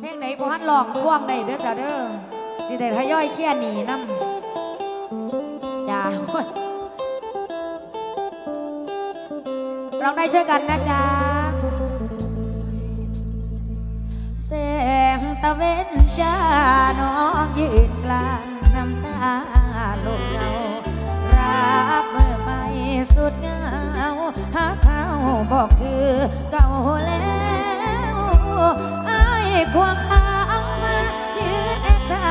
เพลงไหนบ่ฮันลองพ่วงได้เด้อจ้าเด้อสิได้ทยอยเคลียร์หนีนำจ้าโอ้ยร้องได้ช่วยกันนะจ๊ะแสงตะเวนจ้าน้องยืนกลางน้ำตาลงเงารับเมื่อไม่สุดเงาหาเขาบอกคือเก่าแล้ว ควงอางมาเยืนแอคท่า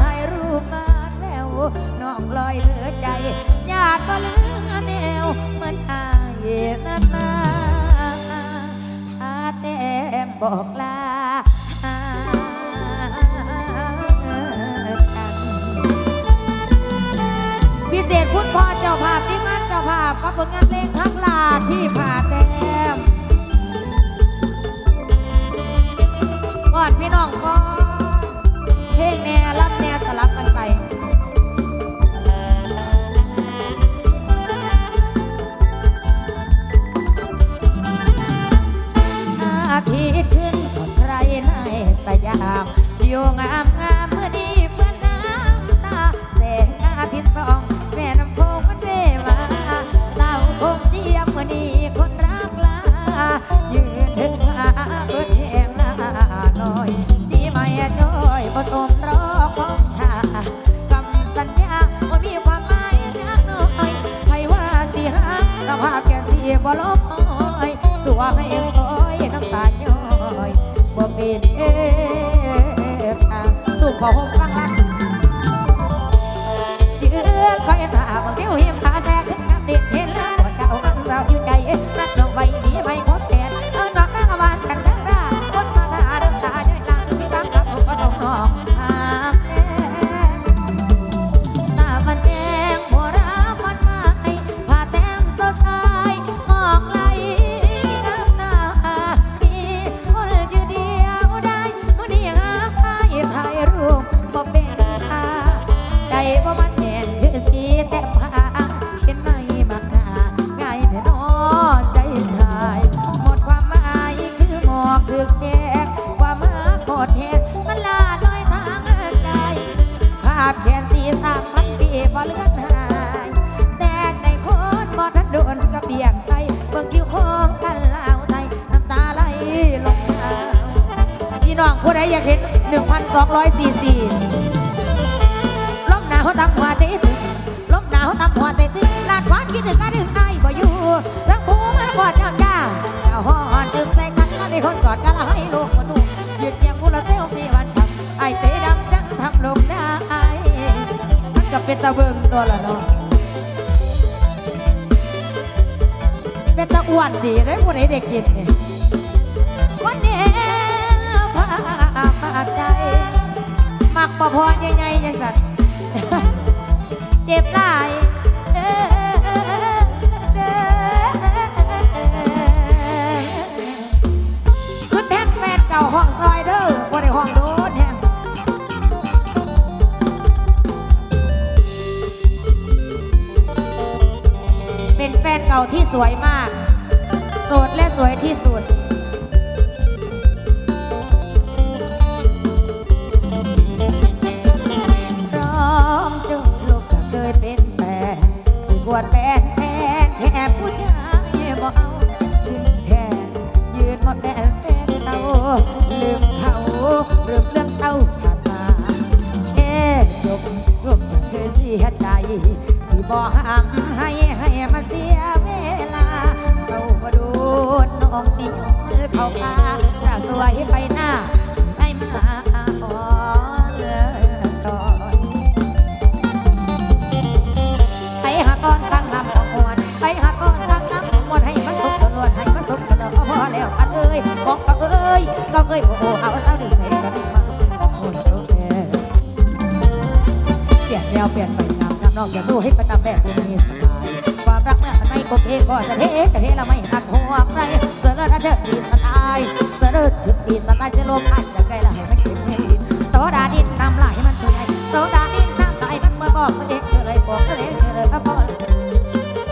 ถ่ายรูปมาแล้วน้องลอยเหลือใจญาติบ่เหลือแนวเหมือนอายนั่นมาพาแต้มบอกลาพิเศษคุณพ่อเจ้าภาพที่งานเจ้าภาพกับผลงานเพลงทักลาที่ผ่าแอดพี่น้องก็เพลงแน่รับแน่สลับกันไปอาทิตย์ขึ้น ดอยากเห็น 1,244ลมหนาวทำหัวใจตึงลมหนาวทำหัวใจตึงลาดควานคิดถึงกันถึงไอ้บ่อยู่ทั้งผู้มันกอดยามยาเจ้าห้อนตึมใส่กันมามีคนกอดกันล้วให้ลูกมาดูยืดเยียงผู้ละเซลฟี่วันช้ำไอ้ใจดำจังทำลงได้มันก็เป็นตะเบิงตัวละเนาะเป็นตะอ้วนดีได้ผู้ใดได้กินเนี่ยวันนี้าพาใจ มักบ่พอใหญ่ๆยังสัตว์เจ็บหลายเด้อเด้อขึ้นแท่นแฟนเก่าห้องซอยเด้อบ่ได้ห้องโดนแฮงเป็นแฟนเก่าที่สวยมาก โสดและสวยที่สุด สู้ให้ประจำแบบภูมิสไตล์ความรักเมื่อมันไม่โอเคก็จะเทจะเทเราไม่หักหัวใครเสือเลิศเธอดีสไตล์เสือเลิศถึงดีสไตล์จะลมอาจจะไกลละให้มันเก็บให้ดินโซดาดินน้ำไหลมันเปื่อยโซดาดินน้ำไหลมันเมื่อบอกมัเองเธอเลยบอกเธอเลยเธอเลยก็พอ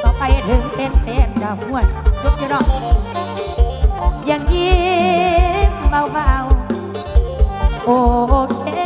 ต่อไปถึงเป็นเต้นจะห่วนทุกอย่างเนายังยิ้มเบาๆโอเค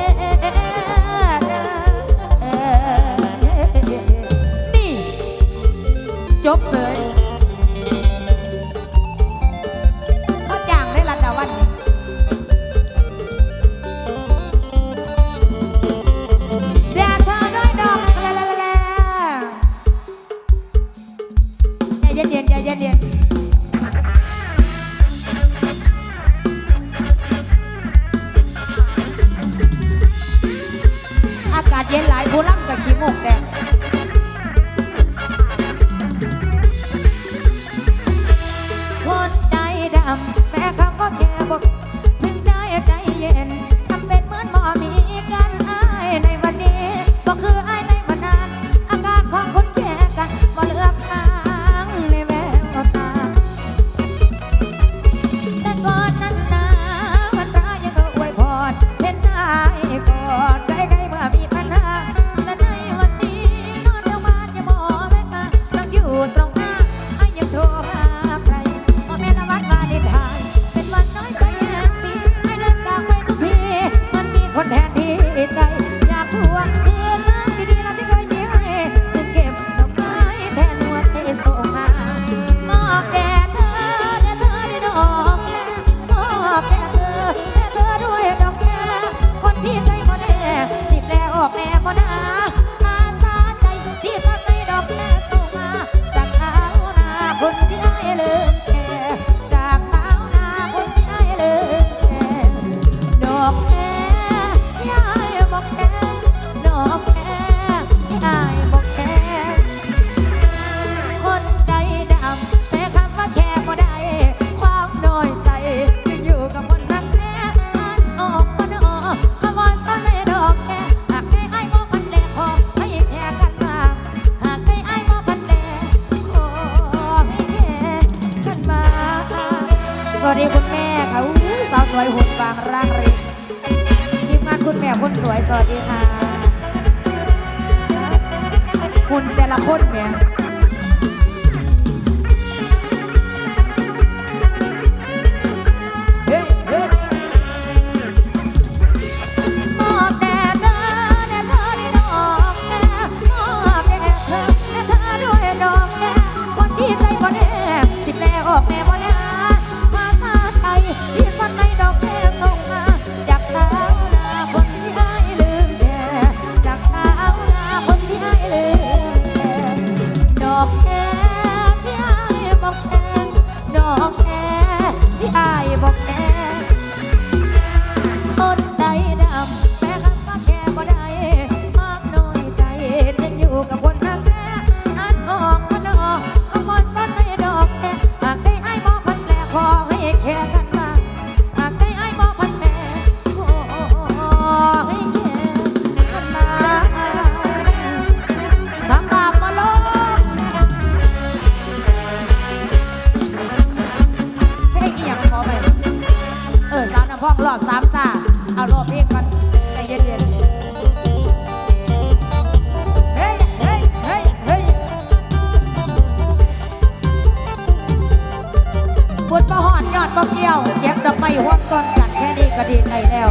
ห้องก่อนกันแค่นี้ก็ดีใจแล้ว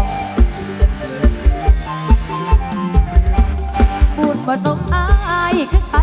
บุญปรสมค์อายคือไอ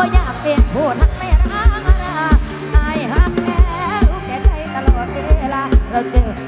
บ่อยากเป็นผู้ทักไม่รักงราอายหักแล้วแก่ใจตลอดเวลาเราเจอ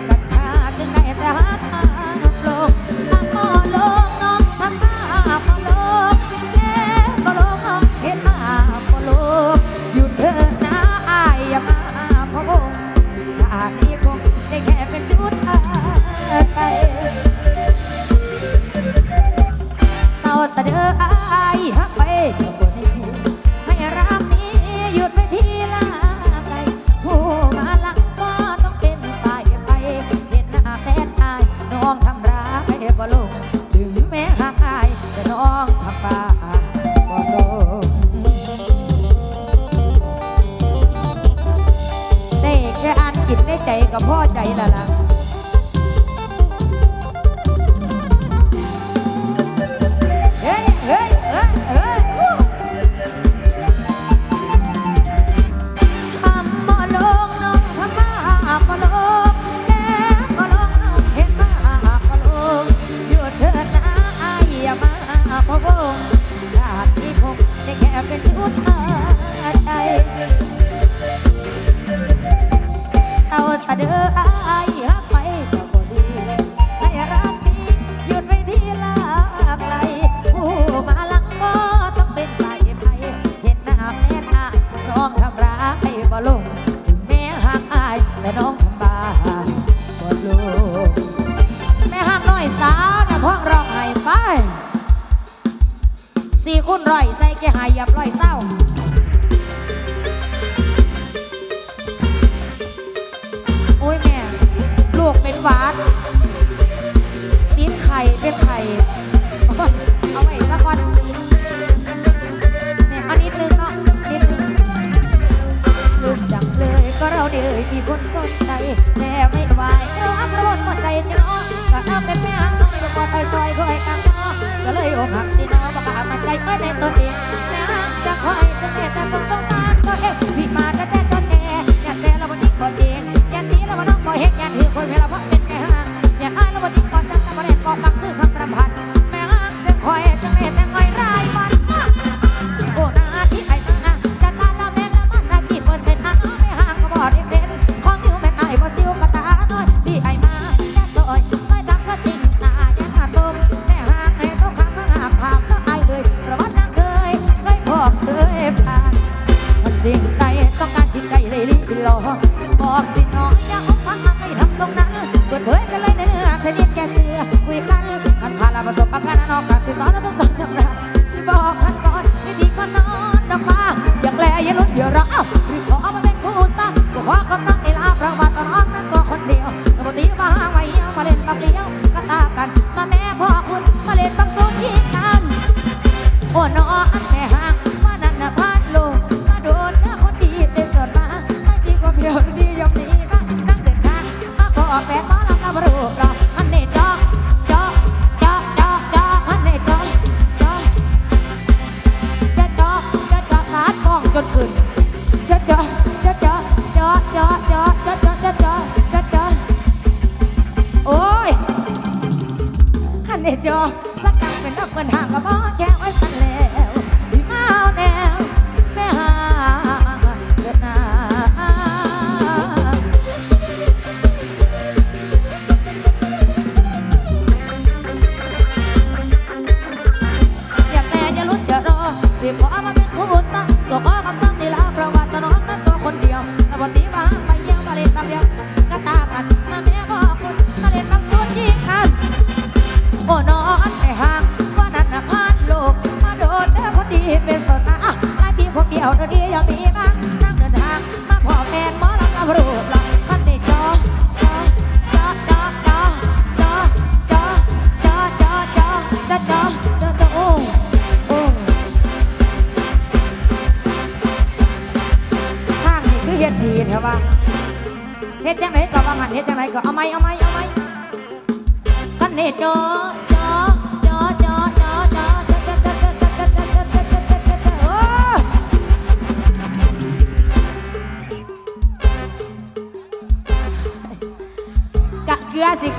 เดจอสักครั้งเป็นอับเปินห่างก็บ่แค่ไว้สันเล้ ยวเดี๋ยวอยากมีม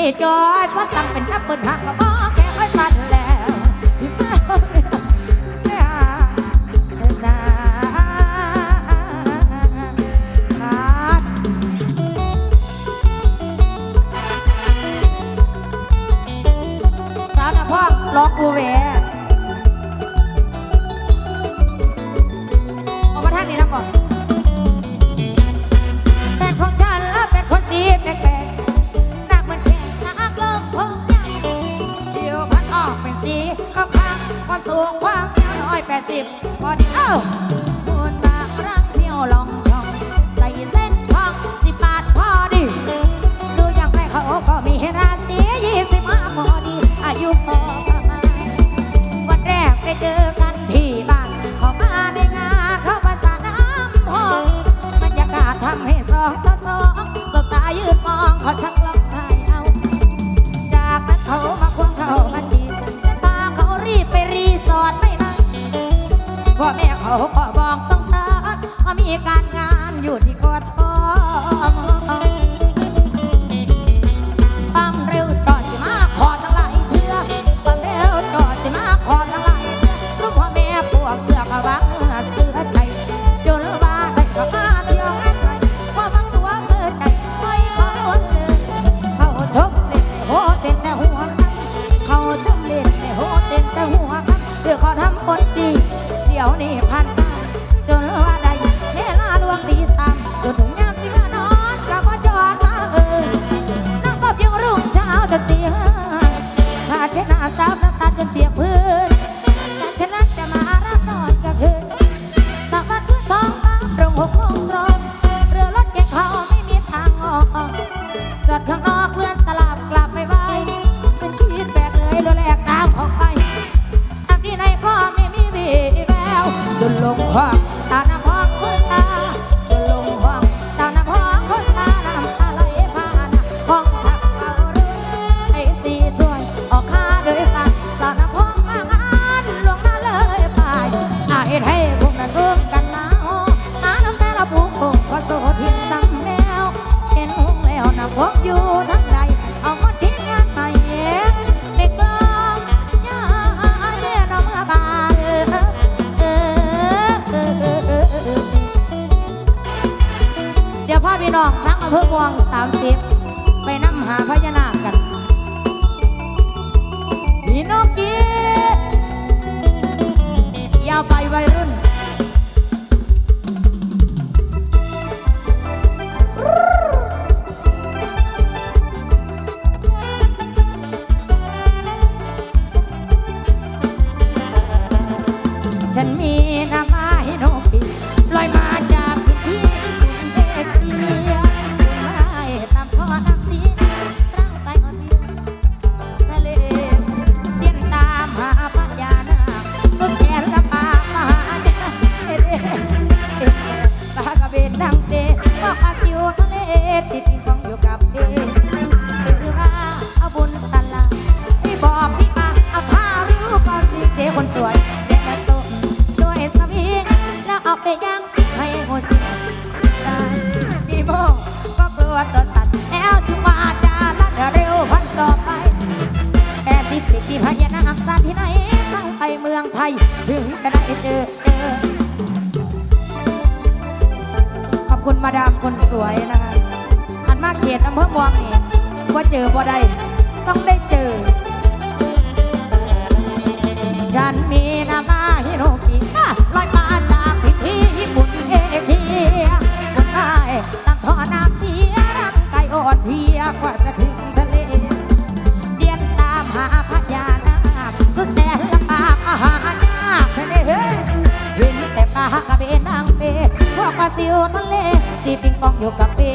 นี่จอสักตังเป็นทับเปิดหักก็บ่ rock. เพื่อวงสามสิบไปนั่ำหาพญานา ได้เจอเจอ ขอบคุณมาดามคนสวยนะคะอันมาเขียตอำเภอมวงเองว่าเจอบ่ได้ต้องได้เจอ ฉันมีนามาฮิโรกิลอยมาจากพิธีญี่ปุ่นเอเชียคนได้ต่างทอน้ำเสียร่างกายอ่อนเพียกว่าจะถึง พวกปลาซิวทะเลที่ปิงปองอยู่กับปี